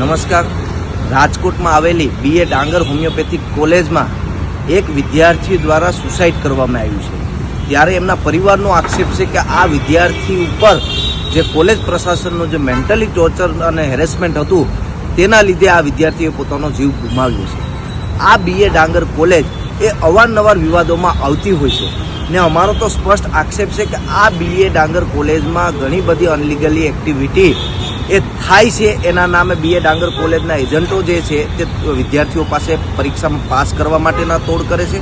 નમસ્કાર. રાજકોટમાં આવેલી બીએ ડાંગર હોમિયોપેથિક કોલેજમાં એક વિદ્યાર્થી દ્વારા સુસાઇડ કરવામાં આવ્યું છે. ત્યારે એમના પરિવારનો આક્ષેપ છે કે આ વિદ્યાર્થી ઉપર જે કોલેજ પ્રશાસનનું જે મેન્ટલી ટોર્ચર અને હેરેસમેન્ટ હતું, તેના લીધે આ વિદ્યાર્થીએ પોતાનો જીવ ગુમાવ્યો છે. આ બીએ ડાંગર કોલેજ એ અવારનવાર વિવાદોમાં આવતી હોય છે ને અમારો તો સ્પષ્ટ આક્ષેપ છે કે આ બીએ ડાંગર કોલેજમાં ઘણી બધી અનલીગલી એક્ટિવિટી એ થાય છે, એના નામે બીએ ડાંગર કોલેજના એજન્ટો જે છે, તે વિદ્યાર્થીઓ પાસે પરીક્ષામાં પાસ કરવા માટેના તોડ કરે છે,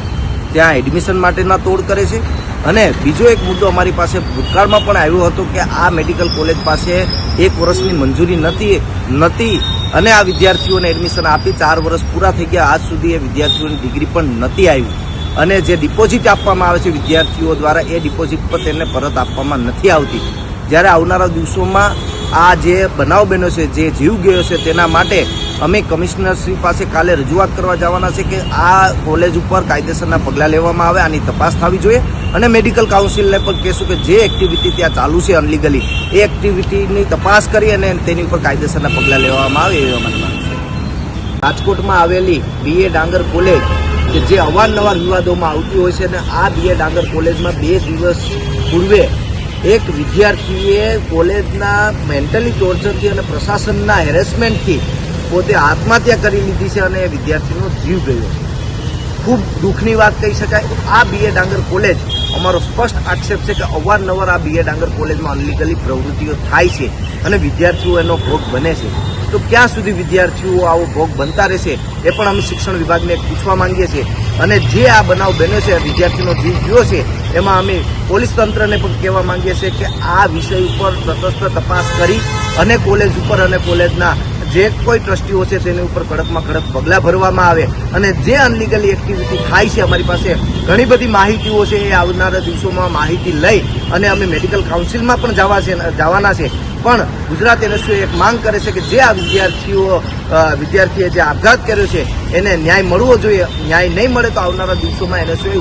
ત્યાં એડમિશન માટેના તોડ કરે છે. અને બીજો એક મુદ્દો અમારી પાસે ભૂતકાળમાં પણ આવ્યો હતો કે આ મેડિકલ કોલેજ પાસે એક વર્ષની મંજૂરી નથી નથી. અને આ વિદ્યાર્થીઓને એડમિશન આપી ચાર વર્ષ પૂરા થઈ ગયા. આજ સુધી એ વિદ્યાર્થીઓની ડિગ્રી પણ નથી આવી. અને જે ડિપોઝિટ આપવામાં આવે છે, વિદ્યાર્થીઓ દ્વારા એ ડિપોઝિટ પર તેમને પરત આપવામાં નથી આવતી. જ્યારે આવનારા દિવસોમાં આ જે બનાવ બન્યો છે, જે જીવ ગયો છે, તેના માટે અમે કમિશનરશ્રી પાસે કાલે રજૂઆત કરવા જવાના છે કે આ કોલેજ ઉપર કાયદેસરના પગલાં લેવામાં આવે, આની તપાસ થવી જોઈએ. અને મેડિકલ કાઉન્સિલને પણ કહેશું કે જે એક્ટિવિટી ત્યાં ચાલુ છે અનલીગલી એ એક્ટિવિટીની તપાસ કરી અને તેની ઉપર કાયદેસરના પગલાં લેવામાં આવે એવી અમારી માંગ છે. રાજકોટમાં આવેલી બીએ ડાંગર કોલેજ, કે જે અવારનવાર વિવાદોમાં આવતી હોય છે અને આ બીએ ડાંગર કોલેજમાં બે દિવસ પૂર્વે એક વિદ્યાર્થીએ કોલેજના મેન્ટલી ટોર્ચરથી અને પ્રશાસનના હેરેસમેન્ટથી પોતે આત્મહત્યા કરી લીધી છે અને વિદ્યાર્થીનો જીવ ગયો છે. ખૂબ દુઃખની વાત કહી શકાય. આ બીએ ડાંગર કોલેજ અમારો સ્પષ્ટ આક્ષેપ છે કે અવારનવાર આ બીએ ડાંગર કોલેજમાં અનલીગલી પ્રવૃત્તિઓ થાય છે અને વિદ્યાર્થીઓ એનો ભોગ બને છે. તો ક્યાં સુધી વિદ્યાર્થીઓ આવો ભોગ બનતા રહેશે એ પણ અમે શિક્ષણ વિભાગને પૂછવા માંગીએ છીએ. અને જે આ બનાવ બન્યો છે વિદ્યાર્થીનો જીવ ગયો છે એમાં અમે પોલીસ તંત્રને પણ કહેવા માંગીએ છીએ કે આ વિષય ઉપર તટસ્થ તપાસ કરી અને કોલેજ ઉપર અને કોલેજના જે કોઈ ટ્રસ્ટીઓ છે તેની ઉપર કડકમાં કડક પગલાં ભરવામાં આવે અને જે અનલીગલી એક્ટિવિટી થાય છે અમારી પાસે, ઘણી બધી માહિતીઓ છે એ આવનારા દિવસોમાં માહિતી લઈ અને અમે મેડિકલ કાઉન્સિલમાં પણ જવા છે, જવાના છે. પણ ગુજરાત એનએસયુ એક માંગ કરે છે કે જે આ વિદ્યાર્થીઓ વિદ્યાર્થીએ જે આપઘાત કર્યો છે એને ન્યાય મળવો જોઈએ. ન્યાય નહીં મળે તો આવનારા દિવસોમાં એનએસયુ